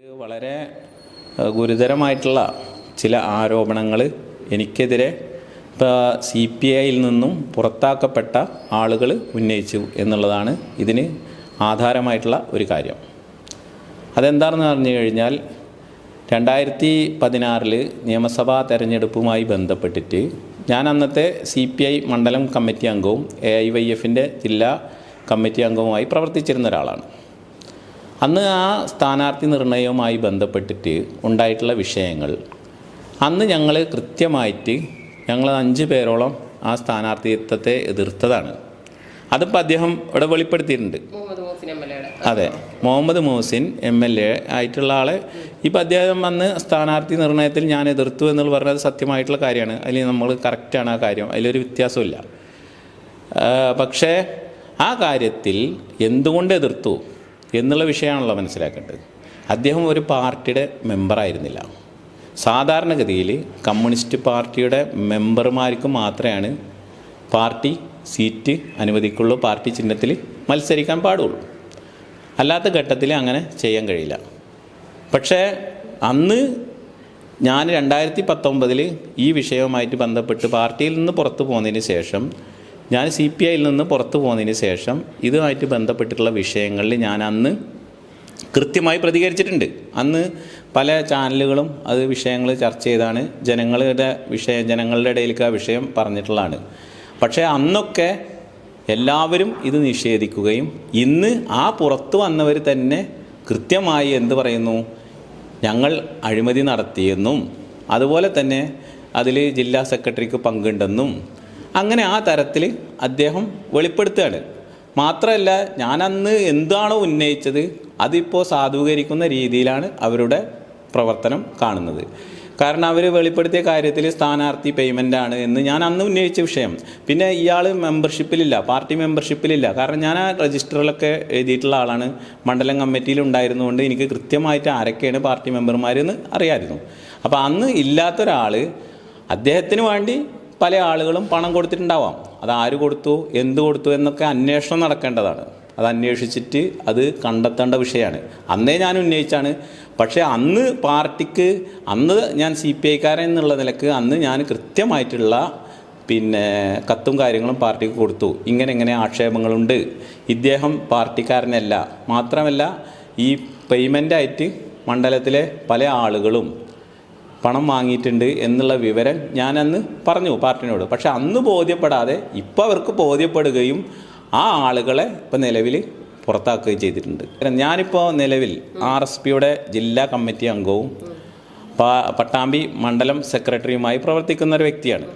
വളരെ ഗുരുതരമായിട്ടുള്ള ചില ആരോപണങ്ങൾ എനിക്കെതിരെ ഇപ്പോൾ സി പി ഐയിൽ നിന്നും പുറത്താക്കപ്പെട്ട ആളുകൾ ഉന്നയിച്ചു എന്നുള്ളതാണ് ഇതിന് ആധാരമായിട്ടുള്ള ഒരു കാര്യം. അതെന്താണെന്ന് പറഞ്ഞു കഴിഞ്ഞാൽ രണ്ടായിരത്തി പതിനാറിൽ നിയമസഭാ തെരഞ്ഞെടുപ്പുമായി ബന്ധപ്പെട്ടിട്ട് ഞാൻ അന്നത്തെ സി പി ഐ മണ്ഡലം കമ്മിറ്റി അംഗവും എ ഐ വൈ എഫിന്റെ ജില്ലാ കമ്മിറ്റി അംഗവുമായി പ്രവർത്തിച്ചിരുന്ന ഒരാളാണ്. അന്ന് ആ സ്ഥാനാർത്ഥി നിർണയവുമായി ബന്ധപ്പെട്ടിട്ട് ഉണ്ടായിട്ടുള്ള വിഷയങ്ങൾ. അന്ന് ഞങ്ങൾ കൃത്യമായിട്ട് ഞങ്ങൾ അഞ്ച് പേരോളം ആ സ്ഥാനാർത്ഥിത്വത്തെ എതിർത്തതാണ്. അതിപ്പോൾ അദ്ദേഹം ഇവിടെ വെളിപ്പെടുത്തിയിട്ടുണ്ട്. അതെ Muhammad Mohsin M L A ആയിട്ടുള്ള ആളെ. ഇപ്പം അദ്ദേഹം വന്ന് സ്ഥാനാർത്ഥി നിർണയത്തിൽ ഞാൻ എതിർത്തു എന്നുള്ള പറഞ്ഞത് സത്യമായിട്ടുള്ള കാര്യമാണ്. അതിൽ നമ്മൾ കറക്റ്റാണ് ആ കാര്യം. അതിലൊരു വ്യത്യാസമില്ല പക്ഷേ ആ കാര്യത്തിൽ എന്തുകൊണ്ട് എതിർത്തു? എന്നുള്ള വിഷയമാണല്ലോ മനസ്സിലാക്കേണ്ടത്. അദ്ദേഹം ഒരു പാർട്ടിയുടെ മെമ്പറായിരുന്നില്ല സാധാരണഗതിയിൽ കമ്മ്യൂണിസ്റ്റ് പാർട്ടിയുടെ മെമ്പർമാർക്ക് മാത്രമാണ് പാർട്ടി സീറ്റ് അനുവദിക്കുള്ളൂ പാർട്ടി ചിഹ്നത്തിൽ മത്സരിക്കാൻ പാടുള്ളൂ. അല്ലാത്ത ഘട്ടത്തിൽ അങ്ങനെ ചെയ്യാൻ കഴിയില്ല. പക്ഷേ അന്ന് ഞാൻ രണ്ടായിരത്തി പത്തൊമ്പതിൽ ഈ വിഷയവുമായിട്ട് ബന്ധപ്പെട്ട് പാർട്ടിയിൽ നിന്ന് പുറത്തു പോകുന്നതിന് ശേഷം ഞാൻ സി പി ഐയിൽ നിന്ന് പുറത്തു പോകുന്നതിന് ശേഷം ഇതുമായിട്ട് ബന്ധപ്പെട്ടിട്ടുള്ള വിഷയങ്ങളിൽ ഞാൻ അന്ന് കൃത്യമായി പ്രതികരിച്ചിട്ടുണ്ട്. അന്ന് പല ചാനലുകളും അത് വിഷയങ്ങൾ ചർച്ച ചെയ്താണ്. ജനങ്ങളുടെ വിഷയം ജനങ്ങളുടെ ഇടയിലേക്ക് ആ വിഷയം പറഞ്ഞിട്ടുള്ളതാണ്. പക്ഷേ അന്നൊക്കെ എല്ലാവരും ഇത് നിഷേധിക്കുകയും ഇന്ന് ആ പുറത്തു വന്നവർ തന്നെ കൃത്യമായി എന്ത് പറയുന്നു? ഞങ്ങൾ അഴിമതി നടത്തിയെന്നും അതുപോലെ തന്നെ അതിൽ ജില്ലാ സെക്രട്ടറിക്ക് പങ്കുണ്ടെന്നും അങ്ങനെ ആ തരത്തിൽ അദ്ദേഹം വെളിപ്പെടുത്തുകയാണ്. മാത്രമല്ല ഞാനന്ന് എന്താണോ ഉന്നയിച്ചത് അതിപ്പോൾ സാധൂകരിക്കുന്ന രീതിയിലാണ് അവരുടെ പ്രവർത്തനം കാണുന്നത്. കാരണം അവർ വെളിപ്പെടുത്തിയ കാര്യത്തിൽ സ്ഥാനാർത്ഥി ആണ് എന്ന് ഞാൻ അന്ന് ഉന്നയിച്ച വിഷയം. പിന്നെ ഇയാൾ മെമ്പർഷിപ്പിലില്ല പാർട്ടി മെമ്പർഷിപ്പിലില്ല കാരണം ഞാൻ ആ രജിസ്റ്ററിലൊക്കെ എഴുതിയിട്ടുള്ള ആളാണ്. മണ്ഡലം കമ്മിറ്റിയിൽ ഉണ്ടായിരുന്നുകൊണ്ട് എനിക്ക് കൃത്യമായിട്ട് ആരൊക്കെയാണ് പാർട്ടി മെമ്പർമാരെന്ന് അറിയാമായിരുന്നു. അപ്പോൾ അന്ന് ഇല്ലാത്തൊരാൾ അദ്ദേഹത്തിന് വേണ്ടി പല ആളുകളും പണം കൊടുത്തിട്ടുണ്ടാവാം. അത് ആര് കൊടുത്തു എന്ത് കൊടുത്തു എന്നൊക്കെ അന്വേഷണം നടക്കേണ്ടതാണ്. അത് അന്വേഷിച്ചിട്ട് അത് കണ്ടെത്തേണ്ട വിഷയമാണ്. അന്നേ ഞാൻ ഉന്നയിച്ചാണ്. പക്ഷേ അന്ന് പാർട്ടിക്ക് അന്ന് ഞാൻ സി പി ഐക്കാരൻ എന്നുള്ള നിലയ്ക്ക് അന്ന് ഞാൻ കൃത്യമായിട്ടുള്ള പിന്നെ കത്തും കാര്യങ്ങളും പാർട്ടിക്ക് കൊടുത്തു. ഇങ്ങനെ ഇങ്ങനെ ആക്ഷേപങ്ങളുണ്ട്. ഇദ്ദേഹം പാർട്ടിക്കാരനല്ല. മാത്രമല്ല ഈ പേയ്മെന്റായിട്ട് മണ്ഡലത്തിലെ പല ആളുകളും പണം വാങ്ങിയിട്ടുണ്ട് എന്നുള്ള വിവരം ഞാനന്ന് പറഞ്ഞു പാർട്ടിനോട്. പക്ഷെ അന്ന് ബോധ്യപ്പെടാതെ ഇപ്പോൾ അവർക്ക് ബോധ്യപ്പെടുകയും ആ ആളുകളെ ഇപ്പം നിലവിൽ പുറത്താക്കുകയും ചെയ്തിട്ടുണ്ട്. ഞാനിപ്പോൾ നിലവിൽ ആർ എസ് പിയുടെ ജില്ലാ കമ്മിറ്റി അംഗവും പട്ടാമ്പി മണ്ഡലം സെക്രട്ടറിയുമായി പ്രവർത്തിക്കുന്ന ഒരു വ്യക്തിയാണ്.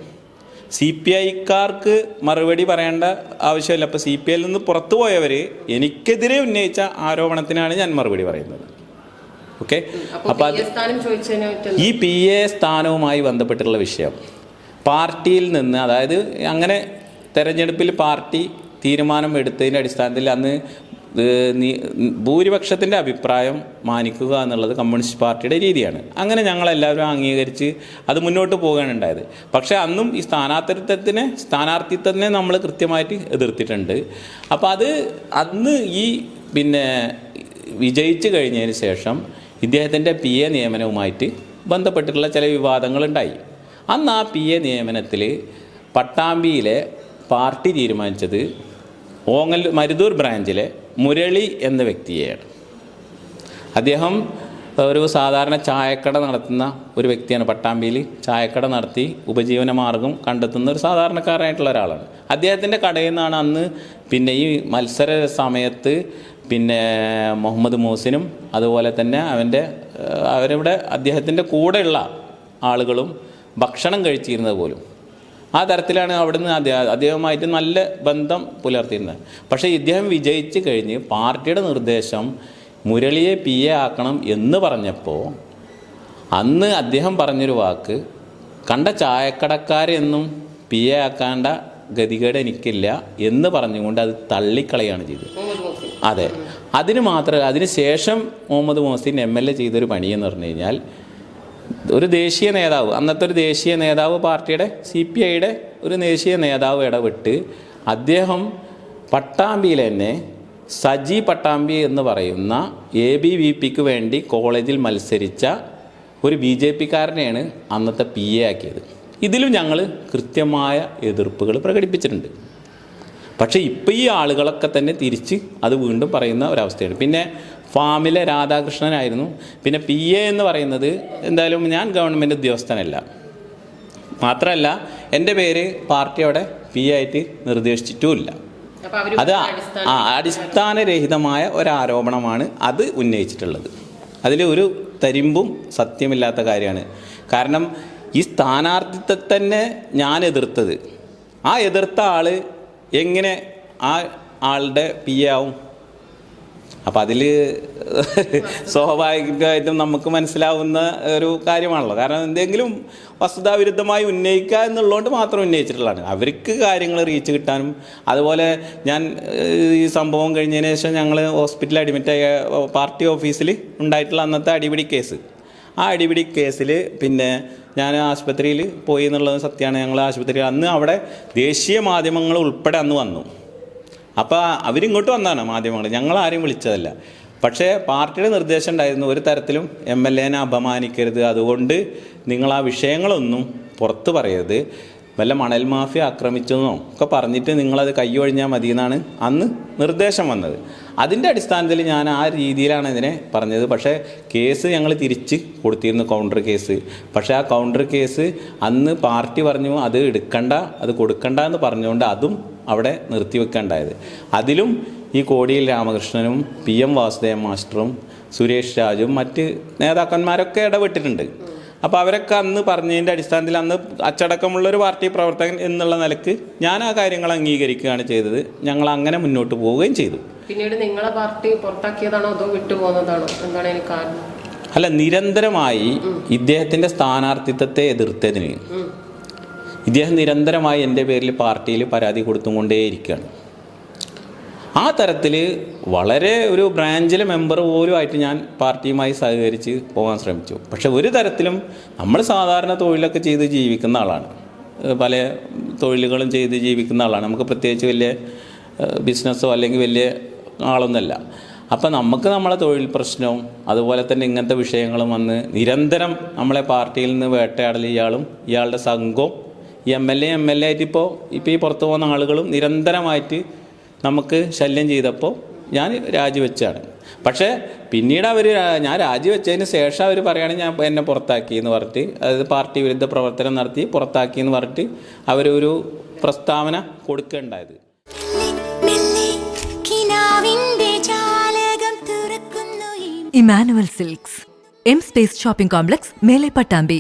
സി പി ഐക്കാർക്ക് മറുപടി പറയേണ്ട ആവശ്യമില്ല. അപ്പോൾ സി പി ഐയിൽ നിന്ന് പുറത്തുപോയവർ എനിക്കെതിരെ ഉന്നയിച്ച ആരോപണത്തിനാണ് ഞാൻ മറുപടി പറയുന്നത്. ഓക്കെ? അപ്പോൾ ഈ പി എ സ്ഥാനവുമായി ബന്ധപ്പെട്ടിട്ടുള്ള വിഷയം. പാർട്ടിയിൽ നിന്ന് അതായത് അങ്ങനെ തെരഞ്ഞെടുപ്പിൽ പാർട്ടി തീരുമാനം എടുത്തതിന്റെ അടിസ്ഥാനത്തിൽ അന്ന് ഭൂരിപക്ഷത്തിന്റെ അഭിപ്രായം മാനിക്കുക എന്നുള്ളത് കമ്മ്യൂണിസ്റ്റ് പാർട്ടിയുടെ രീതിയാണ്. അങ്ങനെ ഞങ്ങളെല്ലാവരും അംഗീകരിച്ച് അത് മുന്നോട്ട് പോവുകയാണ് ഉണ്ടായത്. പക്ഷേ അന്നും ഈ സ്ഥാനാർത്ഥിത്വത്തിനെ സ്ഥാനാർത്ഥിത്വത്തിനെ നമ്മൾ കൃത്യമായിട്ട് എതിർത്തിട്ടുണ്ട്. അപ്പോൾ അത് അന്ന് ഈ പിന്നെ വിജയിച്ചു കഴിഞ്ഞതിന് ശേഷം ഇദ്ദേഹത്തിന്റെ പി എ നിയമനവുമായിട്ട് ബന്ധപ്പെട്ടിട്ടുള്ള ചില വിവാദങ്ങളുണ്ടായി. അന്ന് ആ പി എ നിയമനത്തിൽ പട്ടാമ്പിയിലെ പാർട്ടി തീരുമാനിച്ചത് ഓങ്ങൽ മരുതൂർ ബ്രാഞ്ചിലെ മുരളി എന്ന വ്യക്തിയെയാണ്. അദ്ദേഹം ഒരു സാധാരണ ചായക്കട നടത്തുന്ന ഒരു വ്യക്തിയാണ്. പട്ടാമ്പിയിൽ ചായക്കട നടത്തി ഉപജീവന മാർഗം കണ്ടെത്തുന്ന ഒരു സാധാരണക്കാരായിട്ടുള്ള ഒരാളാണ്. അദ്ദേഹത്തിന്റെ കടയിൽ നിന്നാണ് അന്ന് പിന്നെ ഈ മത്സര സമയത്ത് പിന്നെ മുഹമ്മദ് മൂസിനും അതുപോലെ തന്നെ അവന്റെ അവരവിടെ അദ്ദേഹത്തിന്റെ കൂടെയുള്ള ആളുകളും ഭക്ഷണം കഴിച്ചിരുന്നത് പോലും. ആ തരത്തിലാണ് അവിടുന്ന് അദ്ദേഹം അദ്ദേഹവുമായിട്ട് നല്ല ബന്ധം പുലർത്തിയിരുന്നത്. പക്ഷേ ഇദ്ദേഹം വിജയിച്ച് കഴിഞ്ഞ് പാർട്ടിയുടെ നിർദ്ദേശം മുരളിയെ പി എ ആക്കണം എന്ന് പറഞ്ഞപ്പോൾ അന്ന് അദ്ദേഹം പറഞ്ഞൊരു വാക്ക് കണ്ട ചായക്കടക്കാരെന്നും പി എ ആക്കാണ്ട ഗതികേട് എനിക്കില്ല എന്ന് പറഞ്ഞുകൊണ്ട് അത് തള്ളിക്കളയാണ് ചെയ്തത്. അതെ. അതിന് മാത്രമല്ല അതിന് ശേഷം Muhammad Mohsin M L A ചെയ്തൊരു എന്ന് പറഞ്ഞു കഴിഞ്ഞാൽ ഒരു ദേശീയ നേതാവ് അന്നത്തെ ഒരു ദേശീയ നേതാവ് പാർട്ടിയുടെ സി പി ഐയുടെ ഒരു ദേശീയ നേതാവ് ഇടപെട്ട് അദ്ദേഹം പട്ടാമ്പിയിൽ തന്നെ സജി പട്ടാമ്പി എന്ന് പറയുന്ന എ ബി വി പിക്ക് വേണ്ടി കോളേജിൽ മത്സരിച്ച ഒരു ബി ജെ പിക്കാരനെയാണ് അന്നത്തെ പി എ ആക്കിയത്. ഇതിലും ഞങ്ങൾ കൃത്യമായ എതിർപ്പുകൾ പ്രകടിപ്പിച്ചിട്ടുണ്ട്. പക്ഷേ ഇപ്പോൾ ഈ ആളുകളൊക്കെ തന്നെ തിരിച്ച് അത് വീണ്ടും പറയുന്ന ഒരവസ്ഥയാണ്. പിന്നെ ഫാമിലെ രാധാകൃഷ്ണനായിരുന്നു. പിന്നെ പി എ എന്ന് പറയുന്നത് എന്തായാലും ഞാൻ ഗവൺമെന്റ് ഉദ്യോഗസ്ഥനല്ല. മാത്രമല്ല എന്റെ പേര് പാർട്ടിയോടെ പി എ ആയിട്ട് നിർദ്ദേശിച്ചിട്ടുമില്ല. അത് അടിസ്ഥാനരഹിതമായ ഒരാരോപണമാണ് അത് ഉന്നയിച്ചിട്ടുള്ളത്. അതിൽ ഒരു തരിമ്പും സത്യമില്ലാത്ത കാര്യമാണ്. കാരണം ഈ സ്ഥാനാർത്ഥിത്വത്തെ തന്നെ ഞാൻ എതിർത്തത്. ആ എതിർത്ത ആൾ എങ്ങനെ ആ ആളുടെ പി എ ആവും? അപ്പം അതിൽ സ്വാഭാവികമായിട്ടും നമുക്ക് മനസ്സിലാവുന്ന ഒരു കാര്യമാണല്ലോ. കാരണം എന്തെങ്കിലും വസ്തുതാവിരുദ്ധമായി ഉന്നയിക്കുക എന്നുള്ളതുകൊണ്ട് മാത്രം ഉന്നയിച്ചിട്ടുള്ളതാണ്. അവർക്ക് കാര്യങ്ങൾ റീച്ച് കിട്ടാനും അതുപോലെ ഞാൻ ഈ സംഭവം കഴിഞ്ഞതിന് ശേഷം ഞങ്ങൾ ഹോസ്പിറ്റലിൽ അഡ്മിറ്റായ പാർട്ടി ഓഫീസിൽ ഉണ്ടായിട്ടുള്ള അന്നത്തെ അടിപിടി കേസ് ആ അടിപിടി കേസിൽ പിന്നെ ഞാൻ ആശുപത്രിയിൽ പോയി എന്നുള്ളത് സത്യമാണ്. ഞങ്ങൾ ആശുപത്രി അന്ന് അവിടെ ദേശീയ മാധ്യമങ്ങൾ ഉൾപ്പെടെ അന്ന് വന്നു. അപ്പോൾ അവരിങ്ങോട്ട് വന്നതാണ് മാധ്യമങ്ങൾ. ഞങ്ങൾ ആരെയും വിളിച്ചതല്ല. പക്ഷേ പാർട്ടിയുടെ നിർദ്ദേശം ഉണ്ടായിരുന്നു. ഒരു തരത്തിലും എം എൽ എനെ അപമാനിക്കരുത്. അതുകൊണ്ട് നിങ്ങൾ ആ വിഷയങ്ങളൊന്നും പുറത്ത് പറയരുത്. വല്ല മണൽ മാഫിയ ആക്രമിച്ചെന്നോ ഒക്കെ പറഞ്ഞിട്ട് നിങ്ങളത് കൈയൊഴിഞ്ഞാൽ മതി എന്നാണ് അന്ന് നിർദ്ദേശം വന്നത്. അതിന്റെ അടിസ്ഥാനത്തിൽ ഞാൻ ആ രീതിയിലാണ് ഇതിനെ പറഞ്ഞത്. പക്ഷേ കേസ് ഞങ്ങൾ തിരിച്ച് കൊടുത്തിരുന്നു കൗണ്ടർ കേസ്. പക്ഷേ ആ കൗണ്ടർ കേസ് അന്ന് പാർട്ടി പറഞ്ഞു അത് എടുക്കണ്ട അത് കൊടുക്കണ്ട എന്ന് പറഞ്ഞുകൊണ്ട് അതും അവിടെ നിർത്തിവെക്കേണ്ടായത് അതിലും ഈ കോടിയിൽ രാമകൃഷ്ണനും പി എം വാസുദേവ മാസ്റ്ററും സുരേഷ് രാജും മറ്റ് നേതാക്കന്മാരൊക്കെ ഇടപെട്ടിട്ടുണ്ട്. അപ്പോൾ അവരൊക്കെ അന്ന് പറഞ്ഞതിന്റെ അടിസ്ഥാനത്തിൽ അന്ന് അച്ചടക്കമുള്ള ഒരു പാർട്ടി പ്രവർത്തകൻ എന്നുള്ള നിലയ്ക്ക് ഞാൻ ആ കാര്യങ്ങൾ അംഗീകരിക്കുകയാണ് ചെയ്തത്. ഞങ്ങൾ അങ്ങനെ മുന്നോട്ട് പോവുകയും ചെയ്തു. പിന്നീട് നിങ്ങളെ പാർട്ടി പുറത്താക്കിയതാണോ അതോ വിട്ടുപോകുന്നതാണോ? എന്താണ് എനിക്ക് കാരണം? അല്ല നിരന്തരമായി ഇദ്ദേഹത്തിന്റെ സ്ഥാനാർത്ഥിത്വത്തെ എതിർത്തതിന്. ഇദ്ദേഹം നിരന്തരമായി എന്റെ പേരിൽ പാർട്ടിയിൽ പരാതി കൊടുത്തുകൊണ്ടേയിരിക്കുകയാണ്. ആ തരത്തിൽ വളരെ ഒരു ബ്രാഞ്ചിലെ മെമ്പർ പോലും ആയിട്ട് ഞാൻ പാർട്ടിയുമായി സഹകരിച്ച് പോകാൻ ശ്രമിച്ചു. പക്ഷെ ഒരു തരത്തിലും നമ്മൾ സാധാരണ തൊഴിലൊക്കെ ചെയ്ത് ജീവിക്കുന്ന ആളാണ്. പല തൊഴിലുകളും ചെയ്ത് ജീവിക്കുന്ന ആളാണ്. നമുക്ക് പ്രത്യേകിച്ച് വലിയ ബിസിനസ്സോ അല്ലെങ്കിൽ വലിയ ആളൊന്നുമല്ല. അപ്പം നമുക്ക് നമ്മളെ തൊഴിൽ പ്രശ്നവും അതുപോലെ തന്നെ ഇങ്ങനത്തെ വിഷയങ്ങളും വന്ന് നിരന്തരം നമ്മളെ പാർട്ടിയിൽ നിന്ന് വേട്ടയാടൽ ഇയാളും ഇയാളുടെ സംഘവും M L A M L A ആയിട്ട് ഇപ്പോൾ ഇപ്പോൾ ഈ പുറത്തു പോകുന്ന ആളുകളും നിരന്തരമായിട്ട് നമുക്ക് ശല്യം ചെയ്തപ്പോൾ ഞാൻ രാജിവെച്ചാണ്. പക്ഷേ പിന്നീട് അവർ ഞാൻ രാജിവെച്ചതിന് ശേഷം അവർ പറയുകയാണെങ്കിൽ ഞാൻ എന്നെ പുറത്താക്കി എന്ന് പറഞ്ഞിട്ട് അതായത് പാർട്ടി വിരുദ്ധ പ്രവർത്തനം നടത്തി പുറത്താക്കി എന്ന് പറഞ്ഞിട്ട് അവരൊരു പ്രസ്താവന കൊടുക്കേണ്ടായത് Emmanuel silks M space shopping complex മേലെ പട്ടാമ്പി